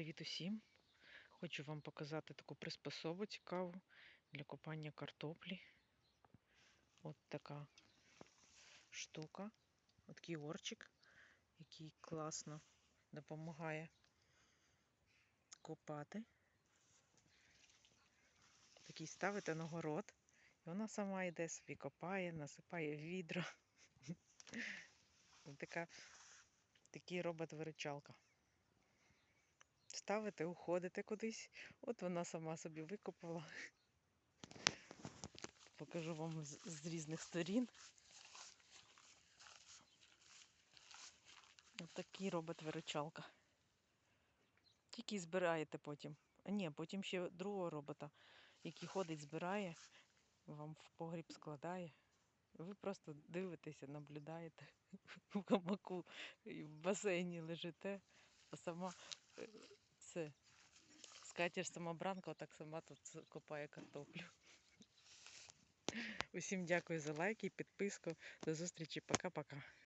Привіт усім! Хочу вам показати таку приспособу цікаву для копання картоплі. От така штука, такий орчик, який класно допомагає копати. Такий ставите на город, і вона сама йде собі копає, насипає відро. Така, такий робот-виручалка. Ставите, уходите кудись. От вона сама собі викопала. Покажу вам з, різних сторін. Ось такий робот-виручалка. Тільки збираєте потім. А ні, потім ще другого робота, який ходить, збирає, вам в погріб складає. Ви просто дивитеся, наблюдаєте в гамаку і в басейні лежите, а сама це скатір самобранка, отак сама тут копає картоплю. Усім дякую за лайки, підписку. До зустрічі, пока-пока.